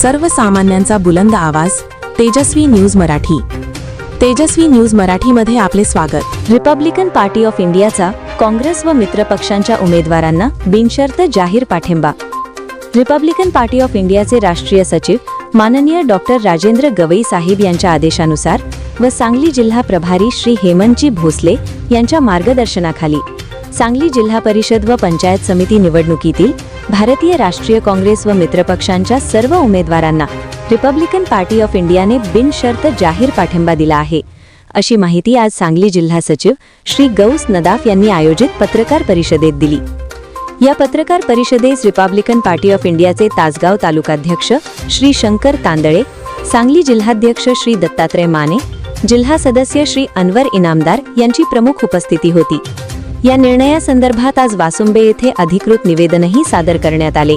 सर्वसामान्यांचा बुलंद आवाज तेजस्वी न्यूज मराठी. तेजस्वी न्यूज मराठीमध्ये आपले स्वागत. रिपब्लिकन पार्टी ऑफ इंडियाचा काँग्रेस व मित्रपक्षांच्या उमेदवारांना बिनशर्त जाहीर पाठिंबा. रिपब्लिकन पार्टी ऑफ इंडियाचे राष्ट्रीय सचिव माननीय डॉक्टर राजेंद्र गवई साहेब यांच्या आदेशानुसार व सांगली जिल्हा प्रभारी श्री हेमंतजी भोसले यांच्या मार्गदर्शनाखाली सांगली जिल्हा परिषद व पंचायत समिती निवडणुकीतील भारतीय राष्ट्रीय काँग्रेस व मित्रपक्षांच्या सर्व उमेदवारांना रिपब्लिकन पार्टी ऑफ इंडियाने बिनशर्त जाहीर पाठिंबा दिला आहे. अशी माहिती आज सांगली जिल्हा सचिव श्री गौस नदाफ यांनी आयोजित पत्रकार परिषदेत दिली. या पत्रकार परिषदेस रिपब्लिकन पार्टी ऑफ इंडियाचे तासगाव तालुकाध्यक्ष श्री शंकर तांदळे सांगली जिल्हाध्यक्ष श्री दत्तात्रय माने जिल्हा सदस्य श्री अनवर इनामदार यांची प्रमुख उपस्थिती होती. या निर्णयासंदर्भात आज वासुंबे येथे अधिकृत निवेदनही सादर करण्यात आले.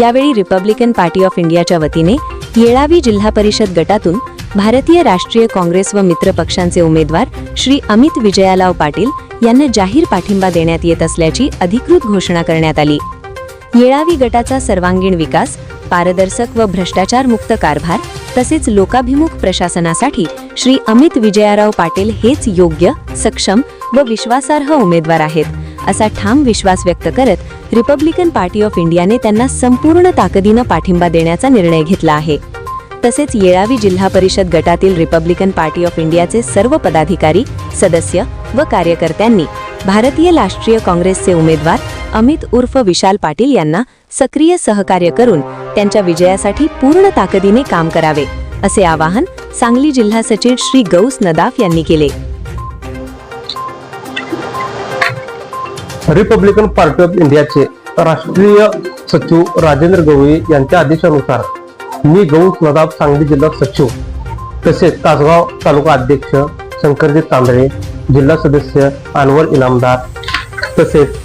यावेळी रिपब्लिकन पार्टी ऑफ इंडियाच्या वतीने येळावी जिल्हा परिषद गटातून भारतीय राष्ट्रीय काँग्रेस व मित्र पक्षांचे उमेदवार श्री अमित विजयालाव पाटील यांना जाहीर पाठिंबा देण्यात येत असल्याची अधिकृत घोषणा करण्यात आली. येळावी गटाचा सर्वांगीण विकास पारदर्शक व भ्रष्टाचारमुक्त कारभार तसेच लोकाभिमुख प्रशासनासाठी श्री अमित विजयाराव पाटील हेच योग्य सक्षम व विश्वासार्ह उमेदवार आहेत. असा ठाम विश्वास व्यक्त करत रिपब्लिकन पार्टी ऑफ इंडियाने त्यांना संपूर्ण ताकदीनं पाठिंबा देण्याचा निर्णय घेतला आहे. तसेच येळावी जिल्हा परिषद गटातील रिपब्लिकन पार्टी ऑफ इंडियाचे सर्व पदाधिकारी सदस्य व कार्यकर्त्यांनी भारतीय राष्ट्रीय काँग्रेसचे उमेदवार अमित उर्फ विशाल पाटील यांना सक्रिय सहकार्य करून त्यांच्या विजयासाठी पूर्ण ताकदीने काम करावे असे आवाहन सांगली जिल्हा सचिव श्री गौस नदाफ यांनी केले. रिपब्लिकन पार्टी ऑफ इंडियाचे राष्ट्रीय सचिव राजेंद्र गवळी यांच्या आदेशानुसार मी गौस नदाब सांगली जिल्हा सचिव तसेच तासगाव तालुका अध्यक्ष शंकरजी तांदळे जिल्हा सदस्य अनवर इनामदार तसेच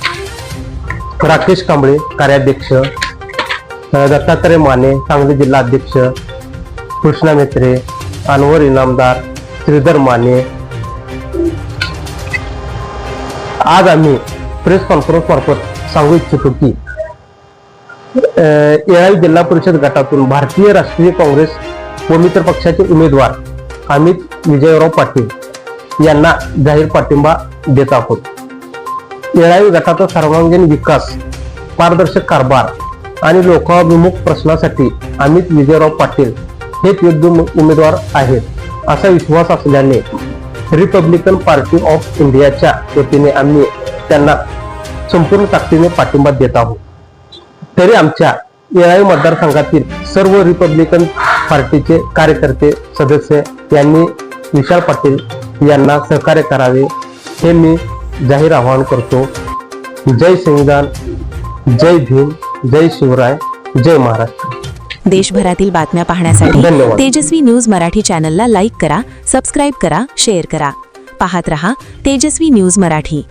राकेश कांबळे कार्याध्यक्ष दत्तात्रय माने सांगली जिल्हा अध्यक्ष कृष्णा मेत्रे अनवर इनामदार श्रीधर माने. आज आम्ही प्रेस कॉन्फरन्स मार्फत सांगू इच्छितो की एआय जिल्हा परिषद गटातून भारतीय राष्ट्रीय काँग्रेस व मित्र पक्षाचे उमेदवार अमित विजयराव पाटील यांना जाहीर पाठिंबा देत आहोत. येळावी गटाचा सर्वांगीण विकास पारदर्शक कारभार आणि लोकाभिमुख प्रश्नासाठी अमित विजयराव पाटील हे योग्य उमेदवार आहेत असा विश्वास असल्याने रिपब्लिकन पार्टी ऑफ इंडियाच्या वतीने आम्ही त्यांना संपूर्ण ताकदीने पाठिंबा देत आहोत. तरी आमच्या येळावी मतदारसंघातील सर्व रिपब्लिकन पार्टीचे कार्यकर्ते सदस्य यांनी विशाल पाटील यांना सहकार्य करावे हे मी जाहीर आवाहन करतो. जय संविधान जय भीम जय शिवराय जय महाराष्ट्र. देशभरातील बातम्या पाहण्यासाठी. तेजस्वी न्यूज मराठी चॅनलला लाईक करा सबस्क्राईब करा शेअर करा. पाहत रहा तेजस्वी न्यूज मराठी.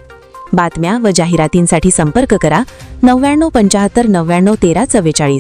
बातम्या व जाहिरातींसाठी संपर्क करा नव्याण्णव पंचाहत्तर नव्याण्णव तेरा चव्वेचाळीस.